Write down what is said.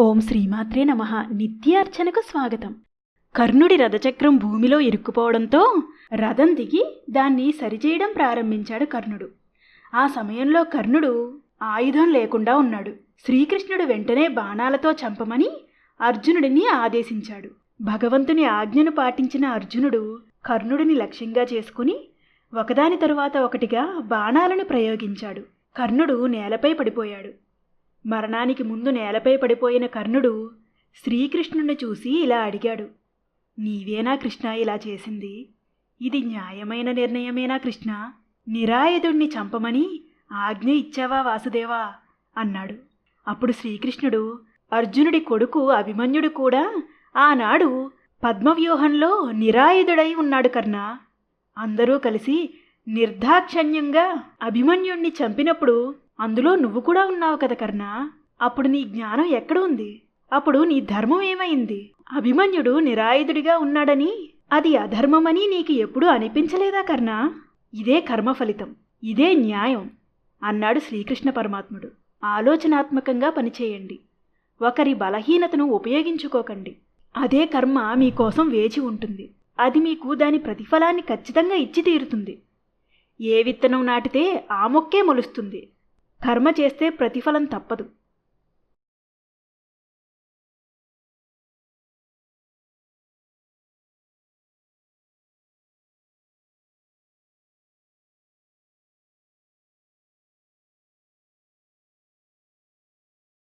ఓం శ్రీమాత్రే నమ. నిత్యార్చనకు స్వాగతం. కర్ణుడి రథచక్రం భూమిలో ఇరుక్కుపోవడంతో రథం దిగి దాన్ని సరిచేయడం ప్రారంభించాడు కర్ణుడు. ఆ సమయంలో కర్ణుడు ఆయుధం లేకుండా ఉన్నాడు. శ్రీకృష్ణుడు వెంటనే బాణాలతో చంపమని అర్జునుడిని ఆదేశించాడు. భగవంతుని ఆజ్ఞను పాటించిన అర్జునుడు కర్ణుడిని లక్ష్యంగా చేసుకుని ఒకదాని తరువాత ఒకటిగా బాణాలను ప్రయోగించాడు. కర్ణుడు నేలపై పడిపోయాడు. మరణానికి ముందు నేలపై పడిపోయిన కర్ణుడు శ్రీకృష్ణుని చూసి ఇలా అడిగాడు నీవేనా కృష్ణ ఇలా చేసింది? ఇది న్యాయమైన నిర్ణయమేనా కృష్ణ? నిరాయుధుణ్ణి చంపమని ఆజ్ఞ ఇచ్చావా వాసుదేవా అన్నాడు. అప్పుడు శ్రీకృష్ణుడు అర్జునుడి కొడుకు అభిమన్యుడు కూడా ఆనాడు పద్మవ్యూహంలో నిరాయుధుడై ఉన్నాడు కర్ణ. అందరూ కలిసి నిర్దాక్షణ్యంగా అభిమన్యుణ్ణి చంపినప్పుడు అందులో నువ్వు కూడా ఉన్నావు కదా కర్ణ. అప్పుడు నీ జ్ఞానం ఎక్కడ ఉంది? అప్పుడు నీ ధర్మం ఏమైంది? అభిమన్యుడు నిరాయుధుడిగా ఉన్నాడని అది అధర్మమని నీకు ఎప్పుడూ అనిపించలేదా కర్ణ? ఇదే కర్మ ఫలితం ఇదే న్యాయం అన్నాడు శ్రీకృష్ణ పరమాత్ముడు. ఆలోచనాత్మకంగా పనిచేయండి. ఒకరి బలహీనతను ఉపయోగించుకోకండి. అదే కర్మ మీకోసం వేచి ఉంటుంది. అది మీకు దాని ప్రతిఫలాన్ని ఖచ్చితంగా ఇచ్చి తీరుతుంది ఏ విత్తనం నాటితే ఆ మొక్కే మొలుస్తుంది. కర్మ చేస్తే ప్రతిఫలం తప్పదు.